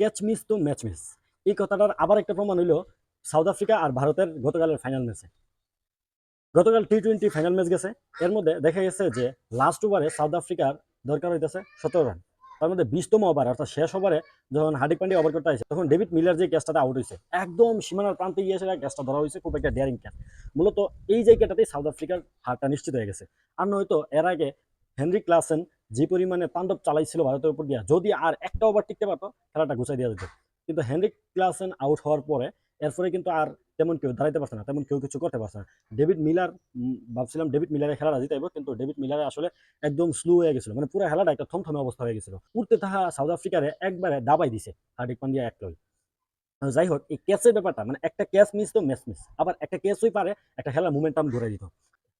Catch miss তো match miss এই কথাটার আবার একটা প্রমাণ হইল সাউথ আফ্রিকা আর ভারতের গতকালের ফাইনাল ম্যাচে গতকাল টি টোয়েন্টি ফাইনাল ম্যাচ গেছে। এর মধ্যে দেখা গেছে যে লাস্ট ওভারে সাউথ আফ্রিকার দরকার হইতেছে সতেরো রান তার মধ্যে বিশতম ওভার অর্থাৎ শেষ ওভারে যখন হার্দিক পান্ডে ওভার করতে আসে, তখন ডেভিড মিলার যে ক্যাচটাতে আউট হয়েছে একদম সীমানার প্রান্তে গিয়ে এসে ক্যাচটা ধরা হয়েছে খুব একটা ডেয়ারিং ক্যাচ মূলত এই জায়গাটাতেই সাউথ আফ্রিকার হারটা নিশ্চিত হয়ে গেছে। আর নয়তো এর আগে হেনরি ক্লাসেন যে পরিমাণে তাণ্ডব চালাইছিল ভারতের উপর দিয়া, যদি আর একটা ওভার টিকতে পারতো, খেলাটা গুছাই দেওয়া যেত। কিন্তু হেনরিক ক্লাসেন আউট হওয়ার পরে, এরপরে কিন্তু আর তেমন কেউ দাঁড়াইতে পারছে না, তেমন কেউ কিছু করতে পারছে না। ডেভিড মিলার ভাবছিলাম ডেভিড মিলারের খেলাটা জিতাইব, কিন্তু ডেভিড মিলারে আসলে একদম স্লো হয়ে গেছিল। মানে পুরো খেলাটা একটা থমথমে অবস্থা হয়ে গেছিল। উঠতে তাহা সাউথ আফ্রিকারে একবারে দাবাই দিছে হার্দিক পান্ডিয়া এক লই যাই হোক, এই ক্যাচের ব্যাপারটা মানে একটা ক্যাচ মিস তো ম্যাচ মিস আবার একটা ক্যাচই পারে, একটা খেলার মোমেন্টাম ধরে দিত।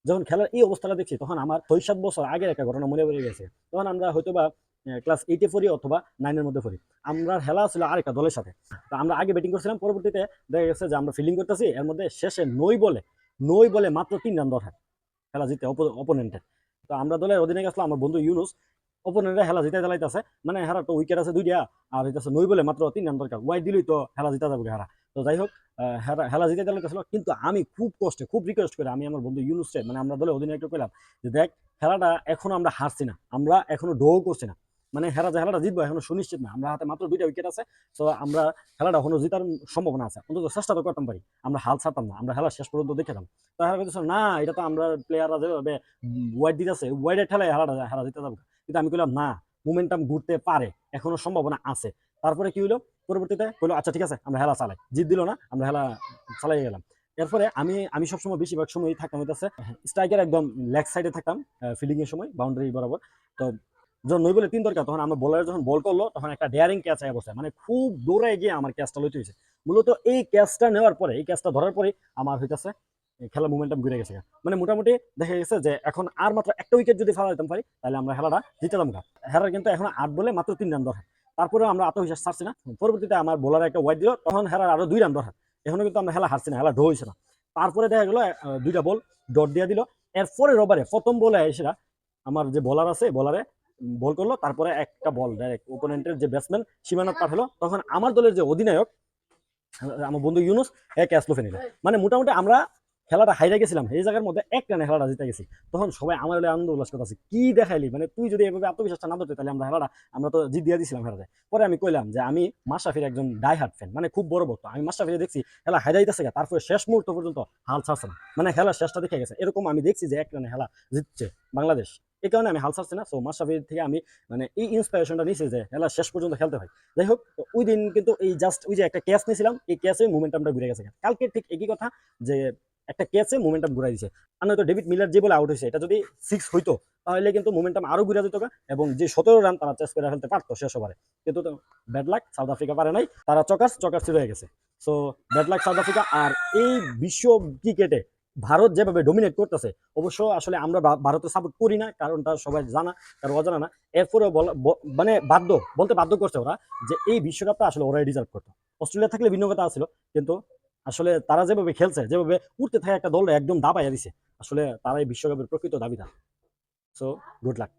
যখন খেলার এই অবস্থাটা দেখছি, তখন আমার ছয়, সাত বছর আগের একটা ঘটনা মনে পড়ে গেছে। তখন আমরা হয়তো বা ক্লাস এইটে পড়ি অথবা নাইনের মধ্যে পড়ি। আমরা খেলা ছিল আরেকটা দলের সাথে। তো আমরা আগে ব্যাটিং করছিলাম, পরবর্তীতে দেখা গেছে যে আমরা ফিল্ডিং করতেছি, এর মধ্যে শেষে নই বলে নই বলে মাত্র তিন রান দরকার খেলা জিতে অপোনেন্টের তো আমরা দলের অধিনায়ক আসলে আমার বন্ধু ইউনুস অপোনেন্টরা খেলা জিতে চালাইতেছে। মানে হেরা তো উইকেট আছে দুইটা, আর হইতেছে নই বলে মাত্র তিন রান দরকার। ওয়াই দিলেই তো খেলা জিতা যাবে হেরা। তো যাই হোক খেলা জিতে চালাইতেছিল কিন্তু আমি খুব কষ্টে, খুব রিকোয়েস্ট করে আমি আমার বন্ধু ইউনুসকে মানে আমরা দলে অধিনায়ককে কইলাম যে দেখ খেলাটা এখনও আমরা হারছি না, আমরা এখনও ডো করছি না। মানে হেরা যে খেলাটা জিতবো এখনও সুনিশ্চিত না, আমরা হাতে মাত্র দুইটা উইকেট আছে, তো আমরা খেলাটা এখনও জিতার সম্ভাবনা আছে। অন্তত চেষ্টা তো করতাম পারি, আমরা হাল ছাড়তাম না, আমরা খেলা শেষ পর্যন্ত দেখেতাম তো হেরা কথা না, এটা তো আমরা প্লেয়াররা যেভাবে ওয়াইড দিতেছে ওয়াইডের ঠেলায় হেলাটা, হেরা জিতে যাবে। কিন্তু আমি কইলাম, না মোমেন্টাম ঘুরতে পারে, এখনও সম্ভাবনা আছে। তারপরে কি হইল? পরবর্তীতে বলল আচ্ছা ঠিক আছে, আমরা হেলা চালাই। জিত দিল না, আমরা হেলা চালাই গেলাম। এরপরে আমি আমি সবসময়, বেশিরভাগ সময় থাকতাম হইতেছে, স্ট্রাইকের একদম লেগ সাইডে থাকতাম ফিল্ডিং এর সময় বাউন্ডারি বরাবর। তো যখন নই বলে তিন দরকার, তখন আমার বলার যখন বল করল, তখন একটা ডেয়ারিং ক্যাচ আয় বসে মানে খুব দৌড়ে গিয়ে আমার ক্যাচটা লইতে হয়েছে মূলত এই ক্যাচটা নেওয়ার পরে, এই ক্যাচটা ধরার পরে আমার হইতেছে খেলার মোমেন্টাম ঘুরে গেছে মানে মোটামুটি দেখা গেছে যে, এখন আর মাত্র একটা উইকেট যদি ফেলা দিতাম পারি, তাহলে আমরা খেলাটা জিতাতাম গা। হেরার কিন্তু এখন আট বলে মাত্র তিন রান দরকার তারপরে আমরা আত্মবিশ্বাস ছাড়ছি না। পরবর্তীতে আমার বোলার একটা ওয়াইড দিল, তখন হেরার আরও দুই রান দরকার। এখনও কিন্তু আমরা খেলা হারছি না খেলা ড্র হয়েছে না। তারপরে দেখা গেলো দুইটা বল ডট দিয়ে দিল। এরপরে রবারে প্রথম বলে এসেরা আমার যে বলার আছে বলারে বল করল। তারপরে একটা বল ডাইরেক্ট ওপোনেন্টের যে ব্যাটসম্যান সীমানাত পাঠালো। তখন আমার দলের যে অধিনায়ক আমার বন্ধু ইউনুস এক ক্যাচ লোফে নিল। মানে মোটামুটি আমরা খেলাটা হাইরা গেছিলাম এই জায়গার মধ্যে এক রানে খেলাটা জিতে গেছি। তখন সবাই আমার আনন্দ উল্লাস করতেছে কি দেখাইলি? মানে তুই যদি এভাবে আত্মবিশ্বাসটা না ধরতে তাহলে আমরা খেলাটা আমরা তো জিত দিয়ে দিছিলাম খেলাতে। পরে আমি কইলাম যে আমি মাশরাফির একজন ডাই হার্ট ফ্যান মানে খুব বড় ভক্ত আমি মাশরাফির দেখছি খেলা হাইরা দিতেছে গা, তারপরে শেষ মুহূর্ত পর্যন্ত হাল ছাড়ছে না। মানে খেলার শেষটা দেখে গেছে। এরকম আমি দেখছি যে এক রানে খেলা জিতছে বাংলাদেশ। এই কারণে আমি হাল ছাড়ছি না সো মাশরাফির থেকে আমি মানে এই ইন্সপিরেশনটা নিয়েছি যে খেলা শেষ পর্যন্ত খেলতে হয়। যাই হোক ওই দিন কিন্তু এই জাস্ট ওই যে একটা ক্যাচ নিয়েছিলাম এই ক্যাচে মোমেন্টামটা ঘুরে গেছে কালকে ঠিক একই কথা যে একটা ক্যাচে মোমেন্টাম ঘুরাই দিছে। আর নয়তো ডেভিড মিলার যে বলে আউট হয়েছে, এটা যদি সিক্স হইতো, তাহলে কিন্তু মোমেন্টাম আরও ঘুরে যেত এবং যে সতেরো রান তারা চেস করে ফেলতে পারতো শেষ ওভারে। কিন্তু ব্যাড লাক সাউথ আফ্রিকা পারে নাই, তারা চকার্স চকার্স রয়ে গেছে। So bad luck South Africa আর এই বিশ্ব ক্রিকেটে ভারত যেভাবে ডোমিনেট করতেছে, অবশ্য আসলে আমরা ভারতের সাপোর্ট করি না, কারণটা সবাই জানা কারণ অজানা না। এরপরে মানে বাধ্য, বলতে বাধ্য করছে ওরা যে এই বিশ্বকাপটা আসলে ওরাই রিজার্ভ করতো। অস্ট্রেলিয়া থাকলে ভিন্ন কথা ছিল, কিন্তু আসলে তারা যেভাবে খেলছে, যেভাবে উঠতে থাকে একটা দল একদম দাবাইয়া দিছে, আসলে তারাই বিশ্বকাপের প্রকৃত দাবিদার। So good luck